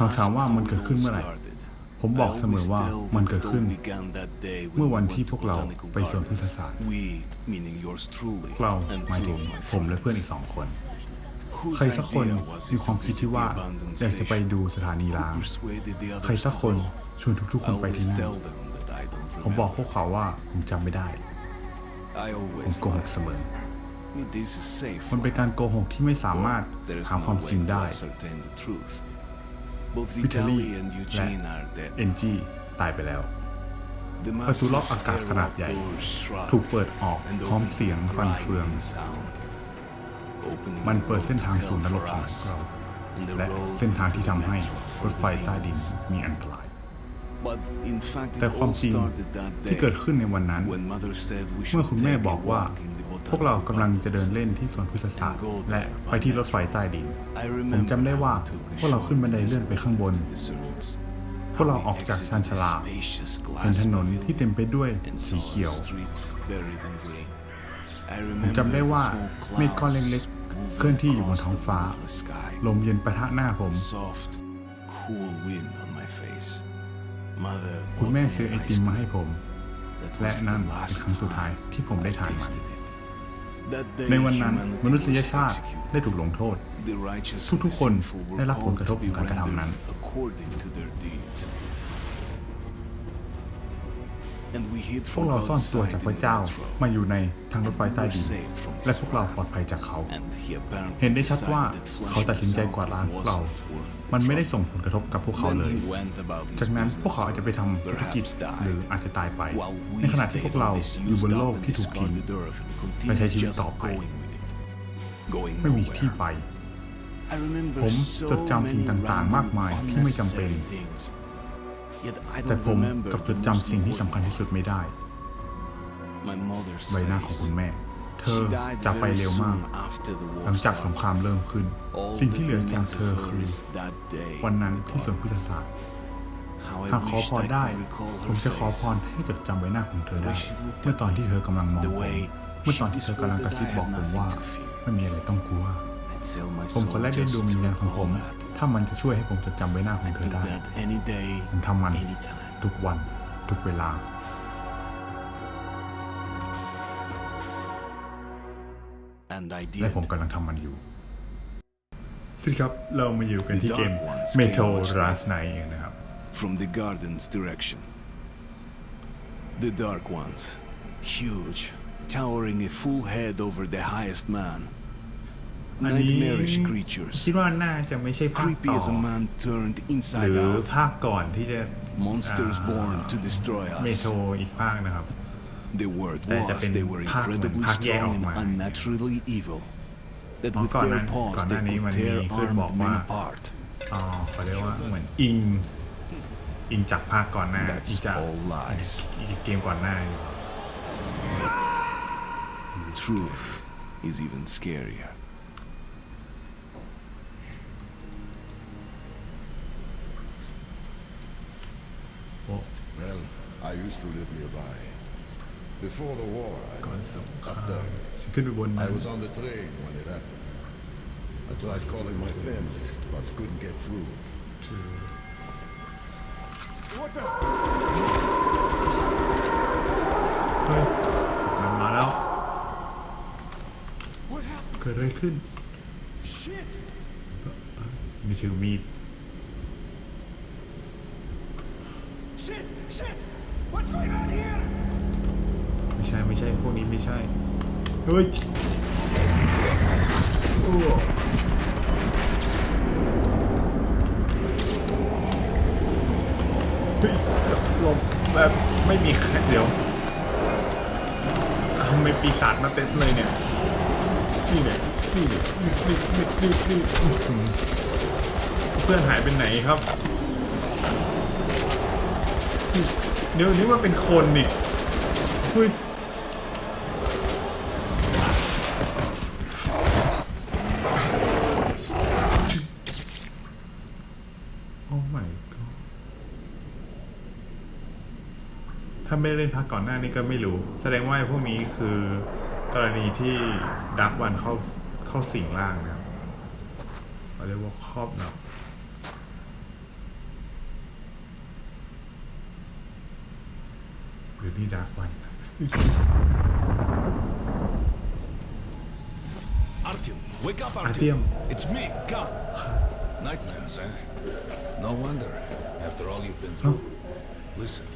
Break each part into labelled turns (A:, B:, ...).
A: หากถามว่ามันเกิดขึ้นเมื่อไหร่ผมบอกเสมอว่ามันเกิดขึ้น เมื่อวันที่พวกเราไปสวนพฤกษศาสตร์เราหมายถึงผมและเพื่อนอีกสองคน ใครสักคนมีความคิดที่ว่าอยากจะไปดูสถานีร้างใครสักคนชวนทุกๆคนไปที่นั่นผมบอกพวกเขาว่าผมจำไม่ได้ ผมโกหกเสมอ มันเป็นการโกหกที่ไม่สามารถหาความจริงได้วิทาลีและเอนจีตายไปแล้วประตูล็อกอากาศขนาดใหญ่ถูกเปิดออกพร้อมเสียงฟันเฟืองมันเปิดเส้นทางสู่นรกของเราและเส้นทางที่ทำให้รถไฟใต้ดินมีอันตรายแต่ความจริงที่เกิดขึ้นในวันนั้น เมื่อคุณแม่บอกว่าพวกเรากำลังจะเดินเล่นที่สวนพฤกษศาสตร์และไปที่รถไฟใต้ดิน ผมจำได้ว่าพวกเราขึ้นบันไดเลื่อนไปข้างบน พวกเราออกจากชานชาลาเป็นถนนที่เต็มไปด้วยสีเขียว ผมจำได้ว่าเมฆก้อนเล็กๆเคลื่อนที่อยู่บนท้องฟ้าลมเย็นประทะหน้าผม คุณแม่ซื้อไอติมมาให้ผมและนั่นเป็นครั้งสุดท้ายที่ผมได้ทานมันในวันนั้นมนุษยชาติได้ถูกลงโทษ ทุกๆคนได้รับผลกระทบของการกระทำนั้นพวกเราซ่อนตัวจากพระเจ้ามาอยู่ในทางรถไฟใต้ดินและพวกเราปลอดภัยจากเขา เห็นได้ชัดว่าเขาตัดสินใจกวาดล้างพวกเรา มันไม่ได้ส่งผลกระทบกับพวกเขาเลยจากนั้นพวกเขาอาจจะไปทำธุรกิจหรืออาจจะตายไปในขณะที่พวกเราอยู่บนโลกที่ถูกทิ้งไลใช้ชีวิตต่อไปไม่มีที่ไป ผมจดจำสิ่งต่างๆ มากมายที่ไม่จำเป็นแต่ผมกับจดจำสิ่งที่สำคัญที่สุดไม่ได้ใบหน้าของคุณแม่ เธอจะไปเร็วมากหลังจากสงครามเริ่มขึ้น สิ่งที่เหลือจากเธอคือวันนั้นที่สวนพุทธศาสตร์หากขอพรได้ผมจะขอพรให้จดจำใบหน้าของเธอได้ เมื่อตอนที่เธอกำลังมองผมเมื่อตอนที่เธอกำลังกระซิบบอกผมว่าไม่มีอะไรต้องกลัวผมขอแลกด้วดูมีิญญาณของผมถ้ามันจะช่วยให้ผมจดจำใบหน้าของเธอได้ผมทำมันทุกวันทุกเวลา และผมกำลังทำมันอยู่ สิัสดีครับ เรามาอยู่กันที่เกม Metal Last Night นะครับ
B: From the garden's direction The dark ones huge towering a full head over the highest man
A: อันนี้
B: nightmarish creatures
A: คิดว่าน่าจะไม่ใช่ภาค
B: creepy
A: ต่อ
B: as a man turned
A: ห
B: inside
A: รือ
B: out
A: ภาคก่อนที่จะ
B: monsters born to destroy
A: เมโท us อีกภาคนะครับ
B: the word
A: แต่จะเป็ was น
B: they were
A: ภาคเหมือน
B: incredibly
A: ภาคแยกออก
B: strong
A: มา and
B: unnaturally evil that
A: เพราะ
B: with
A: ก่อนห
B: their
A: นั้น
B: paws
A: ก่อนห
B: they
A: น้านี้ could มันมี
B: tear
A: เพื่อนบอก
B: armed
A: ว่า
B: men apart
A: อ๋อเขาเรียกว่าเหมือนอิงอิงจากภาคก่อนหน้า
B: That's
A: อิงจาก
B: all lies
A: อีกเกมก่อนหน้า
B: truth is even scarier
A: Well,
C: I used to live nearby. Before the war, I up there.
A: She could be one
C: I was on the train when it happened. I tried calling my family, but couldn't get through.
A: What the? Well, I'm not out. What happened? Could
D: Shit. me too, me.
A: ไม่ใช่ เฮ้ยโอ้้ยลมแบบ ไม่มีใครเดี๋ยวทำไมปีศาจมาเต็มเลย เนี่ย นี่เนี่ยนี่เนี่ยนี่นี่นี่นี่เพื่อนหายไปไหนครับเดี๋ยวนี้ว่าเป็นคนนี่เฮ้ยถ้าไม่เล่นพักก่อนหน้านี้ก็ไม่รู้แสดงว่าพวกนี้คือกรณีที่ดักวันเข้าเข้าสิงล่างนะครับเราเรียกว่าครอบนะหรือนี่ดักวัน
C: Artyom, wake up,
A: Artyom.
C: It's me, God. Nightmares, eh? No wonder, after all you've been through. Listen,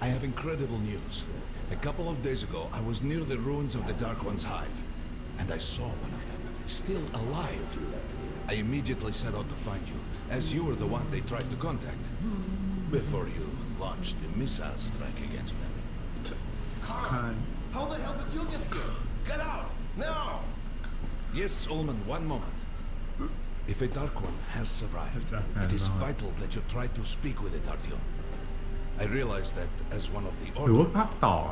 C: I have incredible news. A couple of days ago, I was near the ruins of the Dark One's hive, and I saw one of them, still alive. I immediately set out to find you, as you were the one they tried to contact, before you launched the missile strike against them.
A: Khan.
E: How the hell did you get get? Get out! Now!
C: Yes, Ullman, one moment. If a Dark One has survived, it is vital that you try to speak with it, Artyom. I realize that as one of the order,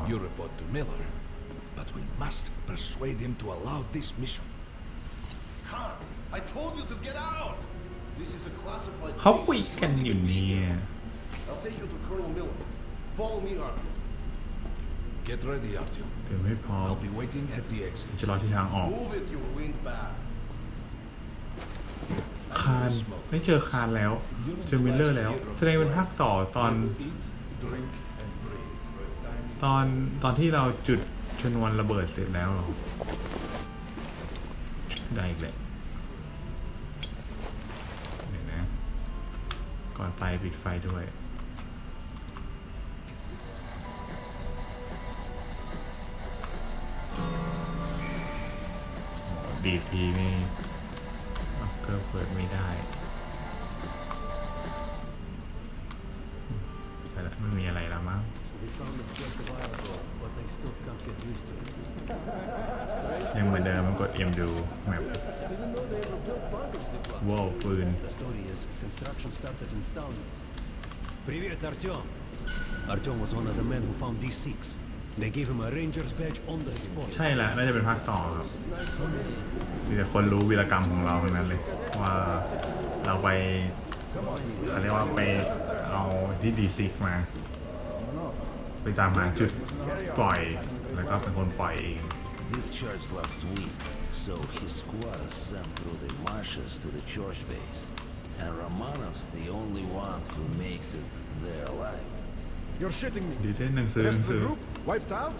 C: you report to Miller. But we must persuade him to allow this mission.
E: Khan, I told you to get out. This is a classified.
A: How can เขาคุยกันอยู่เนี่ย
E: I'll take you to Colonel Miller. Follow me, Artyom.
C: Get ready, Artyom.
A: i
C: I'll be waiting at the exit.
E: Move it, you windbag.
A: คานไม่เจอคานแล้วเจอมิลเลอร์แล้วแสดงเป็นภาคต่อตอน
C: I will eat
A: ตอน ตอนที่เราจุดชนวนระเบิดเสร็จแล้วหรอได้อีกแหละเดี๋ยวนะก่อนไปปิดไฟด้วยดีทีนี่เกิดเปิดไม่ได้ยังเหมือนเดิมมันกด M ดูแม
D: พ
A: ว้าวปืน
D: Привет, Артем. Артем was one of the men who found D6. They gave him a ranger's badge on the spot.
A: ใช่แหละน่าจะเป็นภาคต่อครับมีแต่คนรู้วีรกรรมของเราทั้นั้นเลยว่าเราไป เขาเรียกว่าไปเอาที่ดีซิกมาไปตามหาจุดปล่อยแล้วก็เป็นคนปล่อยเอง
F: discharged last week, so his squad sent through the marshes to the church base. And Romanov's the only one who makes it there alive.
E: You're shitting me.
A: Did the group
E: wiped out?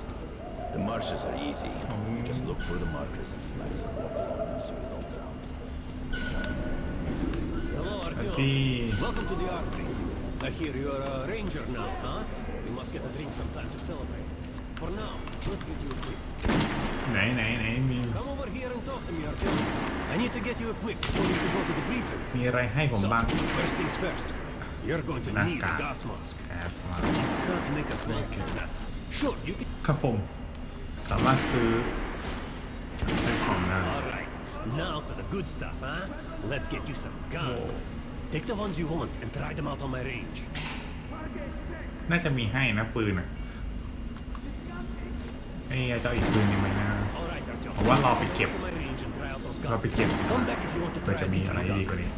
F: The marshes are easy. You um. just look for the markers and flags and walk around so you don't drown.
D: Hello,
A: Artyom.
D: Welcome to the Arctic. I hear you're a ranger now, huh? must get a drink sometime to celebrate. For now, let's get you equipped. Come over here and talk to me, I need to get you equipped for you to go to the briefing. So, first things first. You're going to need a gas mask.
A: Eh, you
D: can't make a snake test. gas. Sure, you can.
A: ครับผมสามารถซื้อซื้อของได้
D: Alright, now to the good stuff, huh? Let's get you some guns. Whoa. Oh. Take the ones you want and try them out on my range.
A: น่าจะมีให้นะปืนอ่ะ นี่เจ้าอีกปืนยังไงนะผมว่าเราไปเก็บเราไปเก็บเราจะมีอะไรดีกว่านี้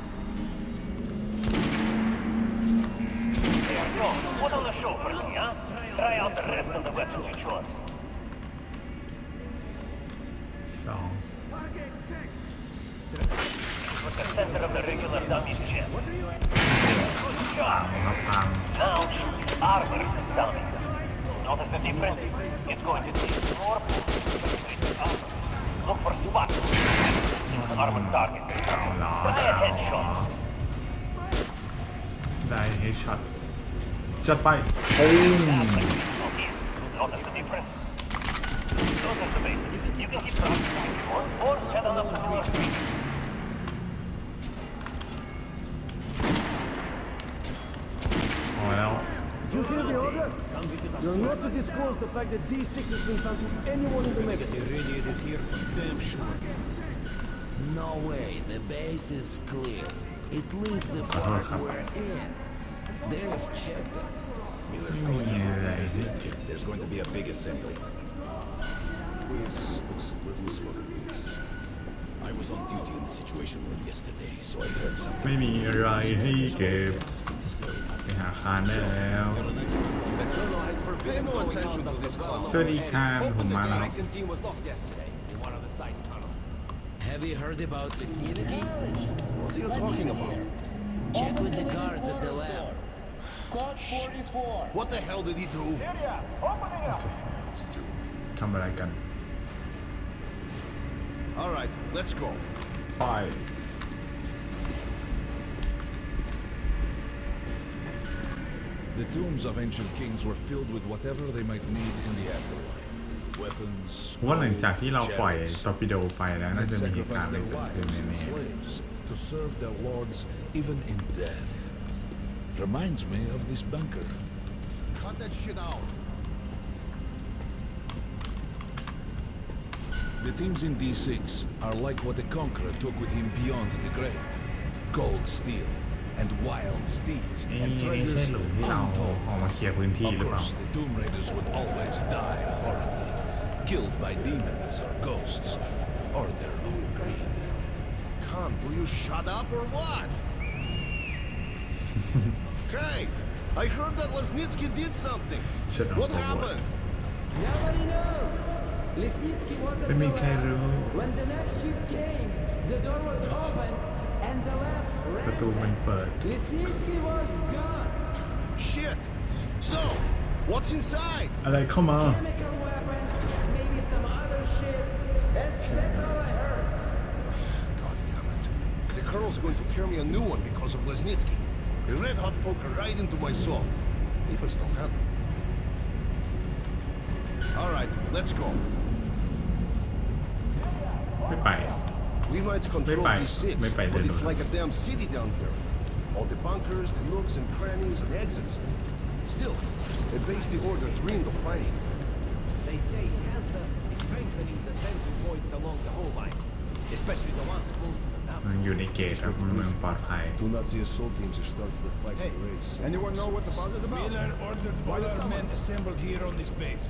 A: สอง
G: Armor, tell me. Notice the difference? It's going to take more Look for
A: Subaru. It's an armored target.
G: Try a headshot.
A: ได้เฮดช็อตจัดไปปึ้ง
G: Notice the difference? Notice the base. You can keep track of the more, more head up to the
D: You're not to disclose the fact that D6 has been found to anyone in the mega. Get irradiated here for damn sure.
F: No way, the base is clear. At least the part uh-huh. we're in. They've checked it.
C: Miller's
A: going to yeah, is it?
C: There's going to be a big assembly. let me smoke a piece.
F: I was on duty in the situation room yesterday, so I heard something.
E: this
H: Have you heard about Lesnitsky?
E: What are you talking about?
H: Check with the guards at the lab.
E: What the hell did he do?
G: Come up.
A: ทำอะไรกัน
E: all right, let's go.
A: Five.
C: The tombs of ancient kings were filled with whatever they might need in the afterlife.
A: ว่าหลังจากที่เราปล่อยตอร์ปิโดไปแล้วน่าจะมีเหตุการณ์อะไรเกิดขึ้นแน่
C: To serve their lords even in death reminds me of this bunker.
E: Cut that shit out.
C: The things in D6 are like what the Conqueror took with him beyond the grave. Cold steel and wild steeds and
A: mm,
C: treasures untold. Of course, the Tomb Raiders would always die horribly, killed by demons or ghosts, or their own greed.
E: Khan, will you shut up or what? hey, I heard that Lesnitsky did something.
A: Shut
E: what happened?
A: What? Let
I: me
A: carry
I: When the next shift came, the door was open and the
A: lab
I: ran.
A: The woman bird.
I: Lesnitsky was gone.
E: Shit! So, what's inside?
A: Are they come on?
I: Chemical weapons, maybe some other shit. That's, that's all I heard.
E: God damn it. The Colonel's going to tear me a new one because of Lesnitsky. A red hot poker right into my soul. If I still have it. All right, let's go. We might control
A: these 6
E: but it's like a damn city down here. All the bunkers, the nooks and crannies and exits. Still, a base the Order dreamed of finding.
D: They say cancer is strengthening the central points along the whole line, especially the ones close to the
A: Unique, Do
J: not see assault teams have started to fight
E: hey,
J: the race.
E: Anyone know what the buzz is about? Miller ordered all
C: assembled here on this base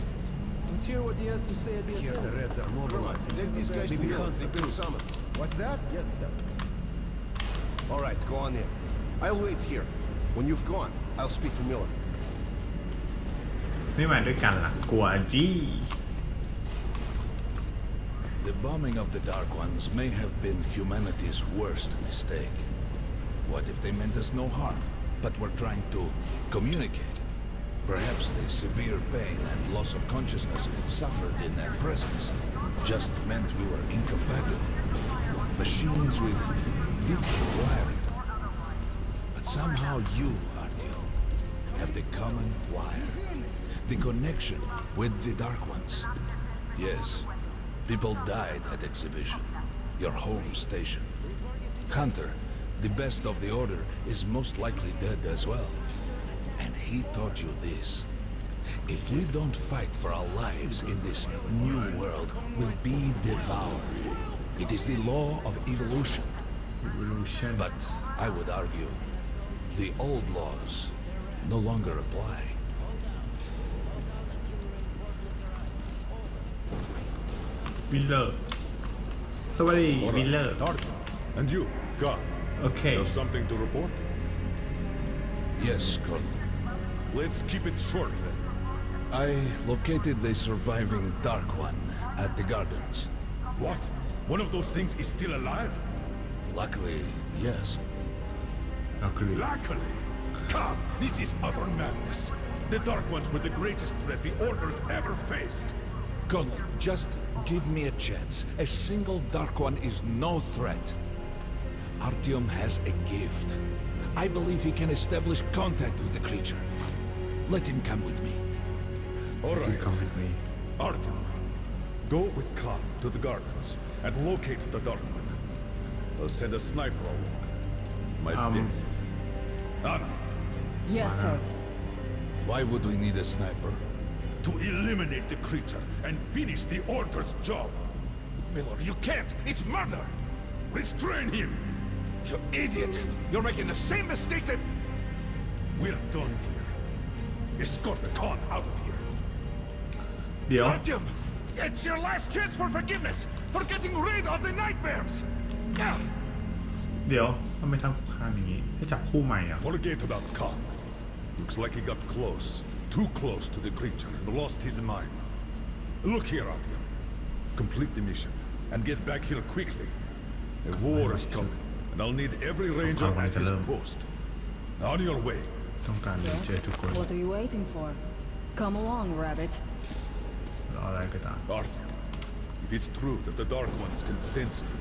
I: hear what he has to say at the
D: assembly. The Reds are mobilizing.
E: Take these guys
D: Maybe
E: to the
D: big
E: summit. What's that? Yeah. All right, go on in. I'll wait here. When you've gone, I'll speak to Miller.
C: The bombing of the Dark Ones may have been humanity's worst mistake. What if they meant us no harm, but were trying to communicate? Perhaps the severe pain and loss of consciousness suffered in their presence just meant we were incompatible. Machines with different wiring. But somehow you, Artyom, have the common wire. The connection with the Dark Ones. Yes, people died at exhibition. Your home station. Hunter, the best of the Order, is most likely dead as well he taught you this. If we don't fight for our lives in this new world, we'll be devoured. It is the law of evolution.
A: Evolution.
C: But I would argue, the old laws no longer apply.
A: Miller. Somebody, Miller.
J: And you, God.
A: Okay. You
J: have something to report?
C: Yes, Colonel.
J: Let's keep it short then.
C: I located the surviving Dark One at the gardens.
J: What? One of those things is still alive?
C: Luckily, yes.
A: Luckily.
J: Luckily? Come, this is utter madness. The Dark Ones were the greatest threat the Order's ever faced.
C: Colonel, just give me a chance. A single Dark One is no threat. Artyom has a gift. I believe he can establish contact with the creature. Let him come with me.
J: All right.
A: Come with me.
J: Artem, go with Khan to the gardens and locate the Dark One. I'll send a sniper along. My
A: um,
J: best. Anna.
K: Yes, Anna. sir.
C: Why would we need a sniper?
J: To eliminate the creature and finish the Order's job.
C: Miller, you can't! It's murder!
J: Restrain him!
C: You idiot! You're making the same mistake that...
J: We're done here. Escort the con out of here.
A: Yeah.
C: Artyom, it's your last chance for forgiveness, for getting rid of the nightmares. Ah. Now.
A: เดี๋ยวทำไมทำคู่ค้างอย่างนี้ให้จับคู่ใหม่อ่ะ
J: Forget about Khan. Looks like he got close, too close to the creature and lost his mind. Look here, Artyom. Complete the mission and get back here quickly. A war is coming, and I'll need every ranger at his post. On your way.
A: ต้องการวิวแชร์ทุกคน
K: What are you waiting for? Come along, rabbit.
A: รออะไรก็ตาม
J: Arthur, if it's true that the Dark Ones can sense you,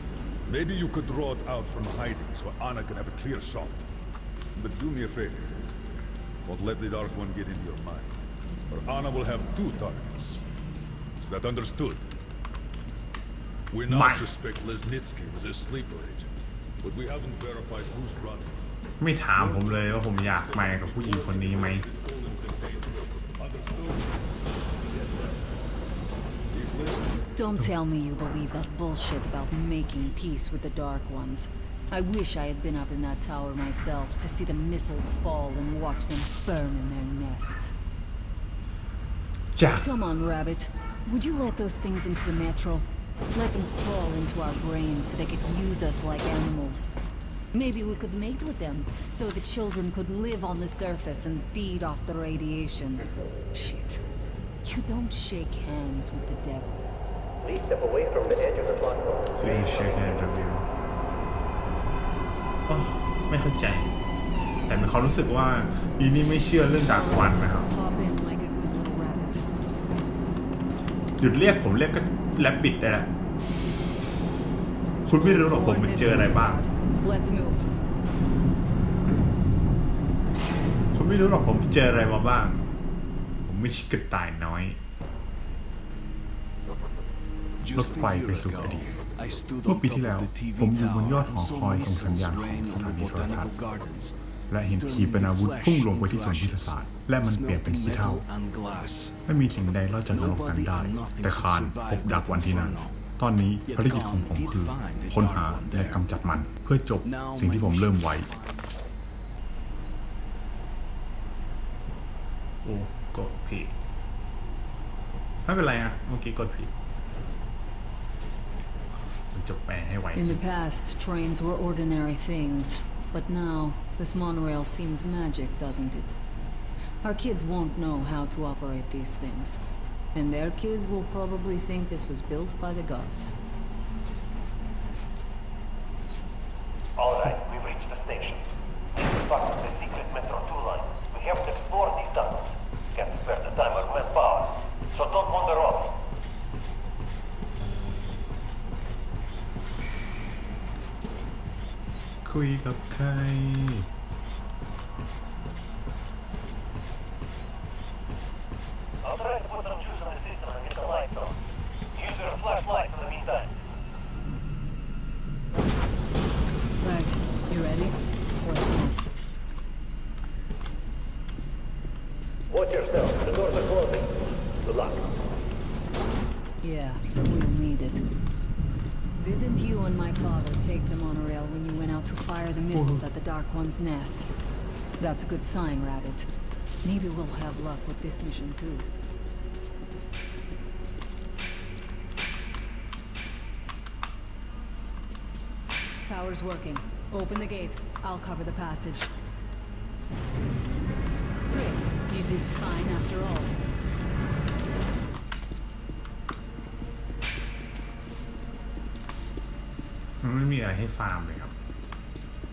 J: maybe you could draw it out from hiding so Anna can have a clear shot. But do me a favor. Don't let the Dark One get into your mind, or Anna will have two targets. Is that understood? We now suspect Lesnitsky was a sleeper agent, but we haven't verified who's running
A: do n
K: t tell me you believe that bullshit about making peace with the Dark Ones. I wish I had been up in that tower myself to see the missiles fall and watch them burn in their nests.
A: Jack.
K: Come on, Rabbit. Would you let those things into the Metro? Let them crawl into our brains so they could use us like animals. Maybe we could mate with them so the children could live on the surface and feed off the radiation. Shit. You don't shake hands with the devil.
G: Please step away from the edge of the platform.
A: Please shake hands with you. ไม่เข้าใจ แต่มีความรู้สึกว่าอีนี่ไม่เชื่อเรื่องดาร์กวันนะครับหยุดเรียกผมเรียกก็แลบปิดได้ละคุณไม่รู้หรอกผมมันเจออะไรบ้าง
K: Let's move.
A: เขาไม่รู้หรอกผมเจออะไรมาบ้าง ผมไม่ช่กตายน้อยรถไฟไปสู่อดีตเมื่อปีที่แล้ว ผมอยู่บนยอดหอคอยส่งสัญญาณของสถานีโทรทัศน์และเห็นขีปนาวุธพุ่งลงไปที่สวนพิทศาสตร์และมันเปลี่ยนเป็นขี้เท่าไม่มีสิ่งใดรอดจากนรกนั้นได้ แต่คานพบดักวันที่นั้นตอนนี้ภารกิจของผมคือค้นหาและกำจัดมันเพื่อจบ สิ่งที่ผมเริ่มไว้โอ้กดผิดไม่เป็นไรอ่ะเมื่อกี้กดผิดมันจบแปลให้ไว
K: In the past trains were ordinary things but now this monorail seems magic doesn't it Our kids won't know how to operate these things And their kids will probably think this was built by the gods.
G: All right, we've reached the station. This is part of the secret Metro 2 line. We have to explore these tunnels. Can't spare the time or manpower, so don't wander off.
K: Quick, okay. one's nest. That's a good sign, Rabbit. Maybe we'll have luck with this mission too. Power's working. Open the gate. I'll cover the passage. Great. You did fine after all.
A: I มันไม่มีอะไรให้ฟาร์มเลยครับ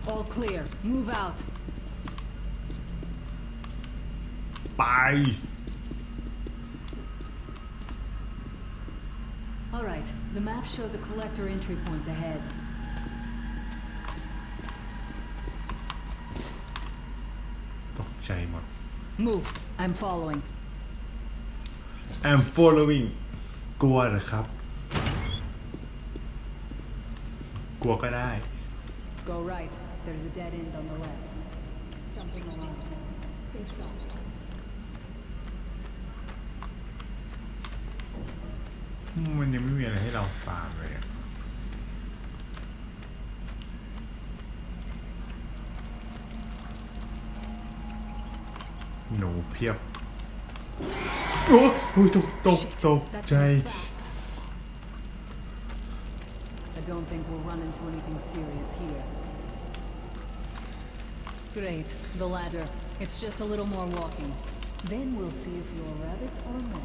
K: all clear. Move out.
A: Bye.
K: All right. The map shows a collector entry point ahead. Move. I'm following.
A: I'm following กลัวเหรอครับ
K: Go right. There's a dead end on the left. Something along Stay sharp.
A: มันยังไม่มีอะไรให้เราฟาร์มเลยอะ หนูเพียบ
K: I don't think we'll run into anything serious here. Great. The ladder. It's just a little more walking. Then we'll see if you're a rabbit or not.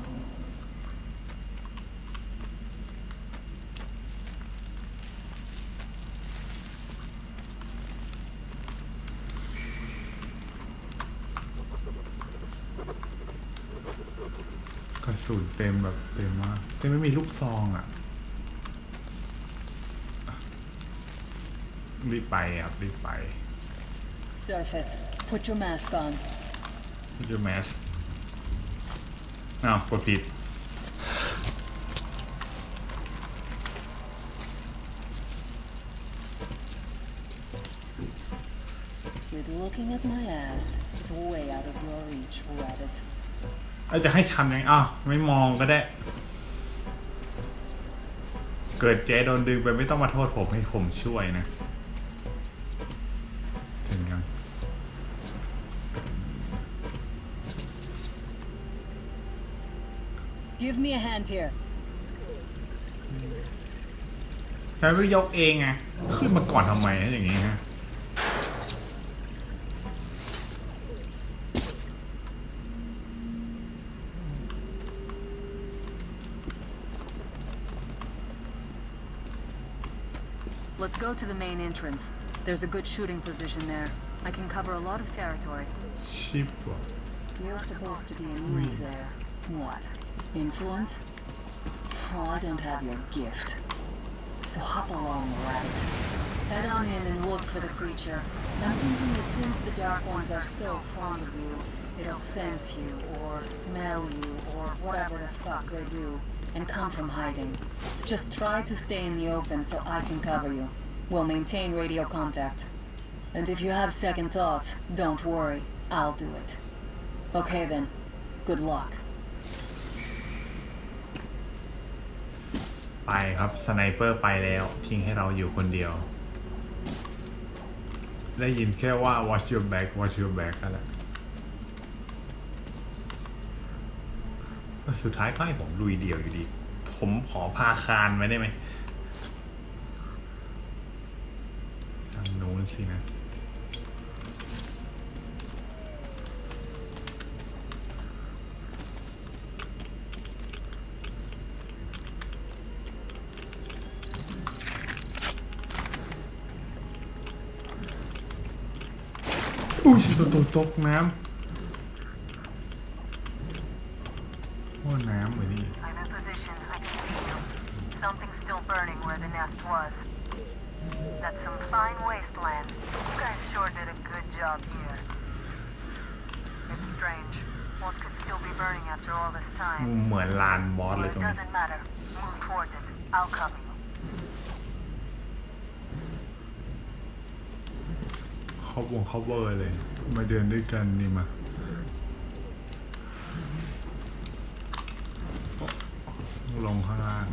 A: รีบไปครับรีบไป
K: Surface. Put your mask on.
A: Put your mask. no ้าวกด e t ด
K: With looking at my ass, it's way out of your reach, rabbit.
A: เอาจะให้ทำยังไงอ้าวไม่มองก็ได้เกิดเจ๊โดนดึงไปไม่ต้องมาโทษผมให้ผมช่วยนะ
K: give me a hand here
A: let
K: Let's go to the main entrance. There's a good shooting position there. I can cover a lot of territory.
A: Sheep.
K: You're supposed to be immune there. What? Influence? Well, oh, I don't have your gift. So hop along, right? Head on in and look for the creature. I'm thinking that since the Dark Ones are so fond of you, it'll sense you, or smell you, or whatever the fuck they do, and come from hiding. Just try to stay in the open so I can cover you. We'll maintain radio contact. And if you have second thoughts, don't worry. I'll do it. Okay then. Good luck.
A: ไปครับสไนเปอร์ไปแล้วทิ้งให้เราอยู่คนเดียวได้ยินแค่ว่า watch your back watch your back นั่นแหละสุดท้ายก็ให้ผมลุยเดี่ยวอยู่ดี ผมขอพาคานไว้ได้ไหมทางนู้นสินะ Ui, tô,
K: tô,
A: tô, né? งเวอร์เลยมาเดินด้วยกันนี่มาลงข้างล่าง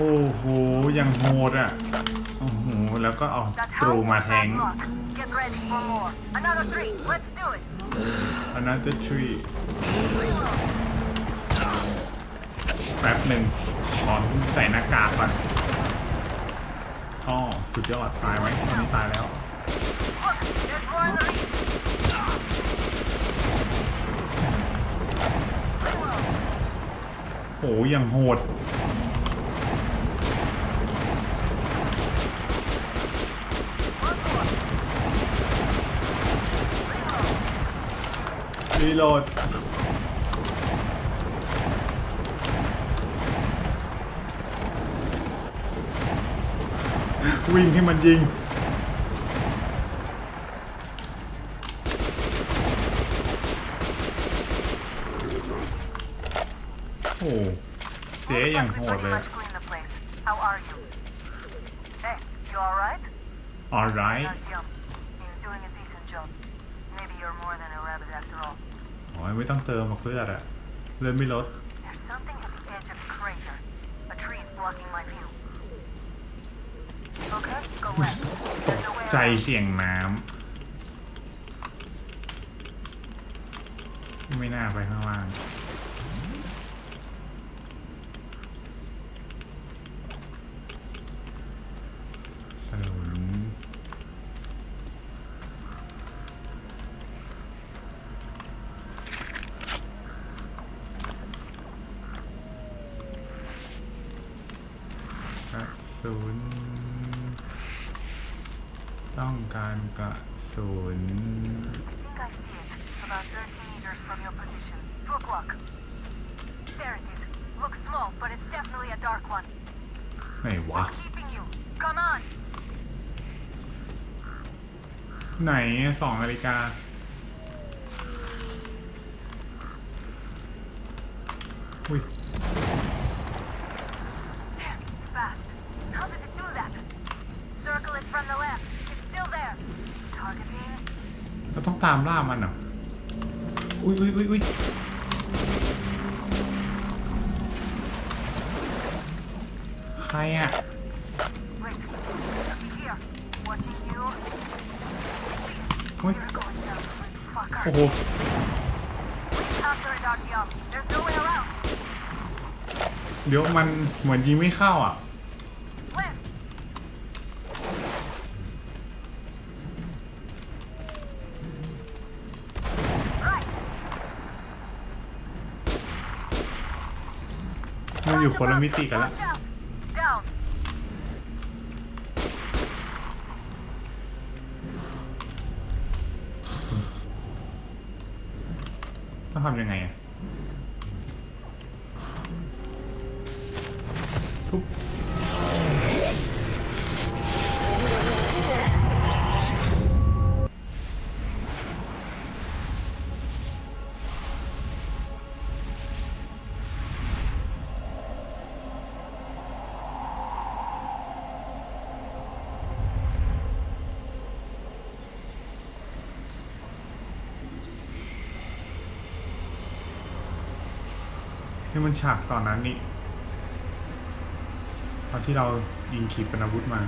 A: โอ้โหยังโหดอ่ะแล้วก็เอาตรูมาแทงอันนั้นจะช่วยแป๊บหนึ่งขอนใส่หน้ากากก่อนอ๋อสุดยอดตายไว้ตอนนี้ตายแล้ว โอ้ยังโหดรีโหลดวิ่งให้มันยิงโอ้เสียอย่างโหดเลย
K: All
A: right. เติมาเลื่อนอะเลยไม่ลดตกใจเสียงน้ำศูนย์ต้องการกระศูน
L: ย์
A: ไหนวะไหนสองนาฬิกาามล่ามันอ่ะอุ้ยอุ้ยอุ้ยอุ้ยใครอ่ะ
L: โอ้
A: โอ้โหเดี๋ยวมันเหมือนยิงไม่เข้าอ่ะอยู่คนละมิติกันละต้องทำยังไงอะให้มันฉากตอนนั้นนี่ตอนที่เรายิงขีปนาวุธมา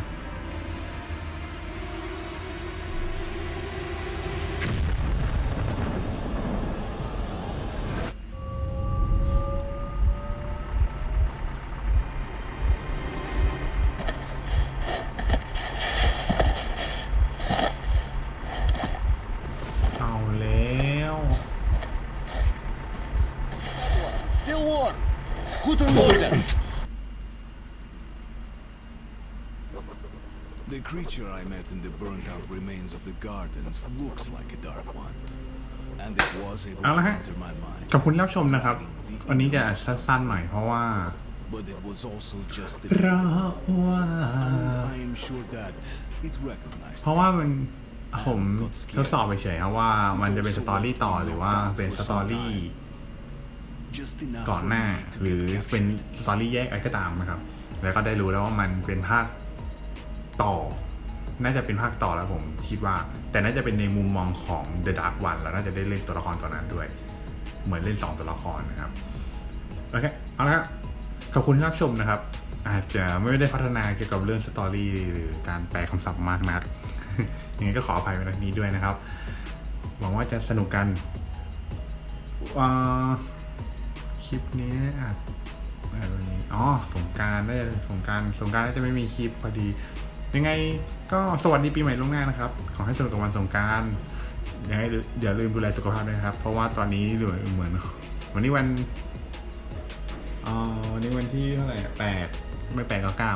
C: in the burnt out remains of the gardens looks like a dark one. And it was able to enter my mind.
A: ขอบคุณรับชมนะครับวันนี้จะสั้นๆหน่อยเพราะว่า
C: But it was also just the
A: เพราะว่า
C: I am sure that it recognized.
A: เพราะว่ามันผมทดสอบไปเฉยครับว่ามันจะเป็นสตอรี่ต่อหรือว่าเป็นสตอรี่ก่อนหน้าหรือเป็นสตอรี่แยกอะไรก็ตามนะครับแล้วก็ได้รู้แล้วว่ามันเป็นภาคต่อน่าจะเป็นภาคต่อแล้วผม คิดว่า แต่น่าจะเป็นในมุมมองของ The Dark One แล้วน่าจะได้เล่นตัวละครตัวนั้นด้วย เหมือนเล่น 2ตัวละครนะครับ โอเค เอาละครับ ขอบคุณที่รับชมนะครับ อาจจะไม่ได้พัฒนาเกี่ยวกับเรื่องสตอรี่หรือการแปลคำศัพท์มากนักยังไงก็ขออภัยไว้ในนี้ด้วยนะครับ หวังว่าจะสนุกกันคลิปนี้ออ๋อสงการได้สงการสงการน่าจะไม่มีคลิปพอดียังไงก็สวัสดีปีใหม่ล่วงหน้านะครับขอให้สนุกกับวันสงการยังไงเดี๋ยวลืมดูแลสุขภาพด้วยครับ เพราะว่าตอนนี้เหลือเหมือน วันนี้วันอ๋อวันนี้วันที่เท่าไหร่แปดไม่แปดก็เก้า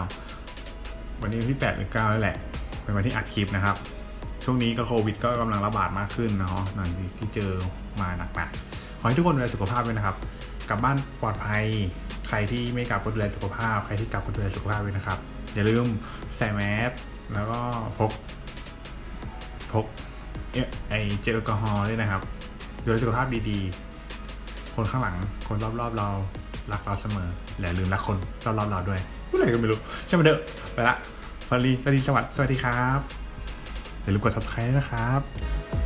A: วันนี้วันที่แปดหรือเก้าแหละ เป็นวันที่อัดคลิปนะครับช่วงนี้ก็โควิด ก็กำลังระบาดมากขึ้นเนาะหลังที่เจอมาหนักๆขอให้ทุกคนดูแลสุขภาพด้วยนะครับกลับบ้านปลอดภัย ใครที่ไม่กลับก็ดูแลสุขภาพ ใครที่กลับก็ดูแลสุขภาพด้วยนะครับอย่าลืมใส่แมสแล้วก็พก พก ไอเจลแอลกอฮอล์ด้วยนะครับดูแลสุขภาพดีๆ คนข้างหลังคนรอบๆเรารักเราเสมอ และลืมรักคนรอบๆเราด้วยอะไรก็ไม่รู้ ใช่ไหมเด้อไปละฟารีฟารีสวัสดีสวัสดีครับ อย่าลืมกด subscribe นะครับ